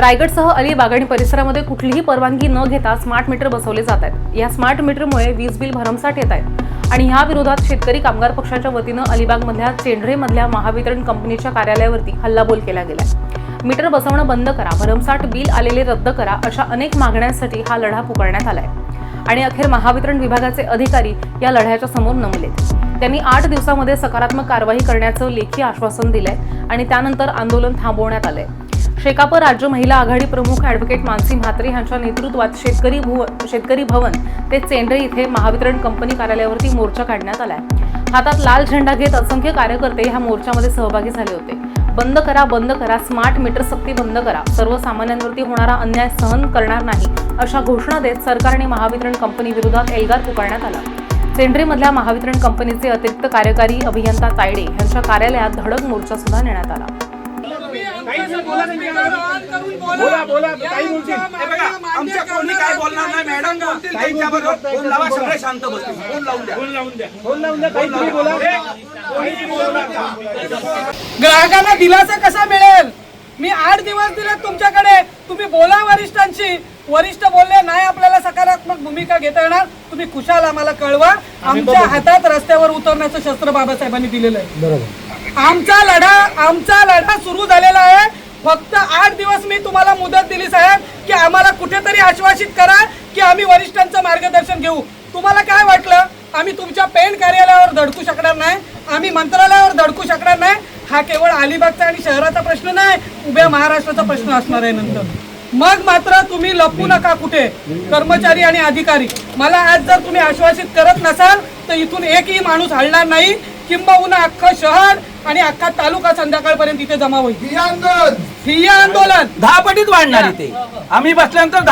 रायगडसह अलिबाग आणि परिसरामध्ये कुठलीही परवानगी न घेता स्मार्ट मीटर बसवले जात आहेत. या स्मार्ट मीटरमुळे वीज बिल भरमसाठ येत आहेत आणि ह्या विरोधात शेतकरी कामगार पक्षाच्या वतीनं अलिबागमधल्या चेंढरेमधल्या महावितरण कंपनीच्या कार्यालयावरती हल्लाबोल केला गेलाय. मीटर बसवणं बंद करा भरमसाठ बिल आलेले रद्द करा अशा अनेक मागण्यांसाठी हा लढा पुकारण्यात आलाय. आणि अखेर महावितरण विभागाचे अधिकारी या लढ्याच्या समोर नमलेत. त्यांनी आठ दिवसामध्ये सकारात्मक कारवाई करण्याचं लेखी आश्वासन दिलंय आणि त्यानंतर आंदोलन थांबवण्यात आलंय. शेकाप राज्य महिला आघाडी प्रमुख ॲडव्होकेट मानसी म्हात्रे यांच्या नेतृत्वात शेतकरी भुव शेतकरी भवन ते चेंडरे इथे महावितरण कंपनी कार्यालयावरती मोर्चा काढण्यात आलाय. हातात लाल झेंडा घेत असंख्य कार्यकर्ते ह्या मोर्चामध्ये सहभागी झाले होते. बंद करा बंद करा स्मार्ट मीटर सक्ती बंद करा. सर्वसामान्यांवरती होणारा अन्याय सहन करणार नाही अशा घोषणा देत सरकार आणि महावितरण कंपनी विरोधात एल्गार पुकारण्यात आला. सेंड्रीमधल्या महावितरण कंपनीचे अतिरिक्त कार्यकारी अभियंता तायडे यांच्या कार्यालयात धडक मोर्चा सुद्धा नेण्यात आला. बोला बोला काही बोलतील. हे बघा आमच्या कोणी काय बोलणार नाही मॅडम. बोलतील त्यांच्याबरोबर फोन लावा सगळे शांत बसतील. फोन लावून द्या. फोन लावून द्या. फोन लावून द्या काही तुम्ही बोला. ग्राहकांना दिलासा कसा मिळेल? मी आठ दिवस दिले तुमच्याकडे. तुम्ही बोला वरिष्ठांशी. वरिष्ठ बोलले नाही आपल्याला सकारात्मक भूमिका घेता येणार. तुम्ही खुशाल आम्हाला कळवा. आमच्या हातात रस्त्यावर उतरण्याचं शस्त्र बाबासाहेबांनी दिलेलं आहे. आमचा लढा आमचा लढा सुरू झालेला आहे. फक्त आठ दिवस मी तुम्हाला मुदत दिली साहेब की आम्हाला कुठेतरी आश्वासित करा की आम्ही वरिष्ठांचं मार्गदर्शन घेऊ. तुम्हाला काय वाटलं? आम्ही तुमच्या पेन कार्यालयावर धडकू शकणार नाही आम्ही मंत्रालयावर धडकू शकणार नाही. हा केवळ अलिबागचा आणि शहराचा प्रश्न नाही उभ्या महाराष्ट्राचा प्रश्न असणार आहे नंतर. मग मात्र तुम्ही लपू नका कुठे कर्मचारी आणि अधिकारी. मला आज जर तुम्ही आश्वासित करत नसाल तर इथून एकही माणूस हलणार नाही. किंबहुना अख्खं शहर आणि अख्खा तालुका संध्याकाळपर्यंत इथे जमा होईल. ठिय्या आंदोलन. दहा पटीत वाढणार इथे. आम्ही बसल्यानंतर दहा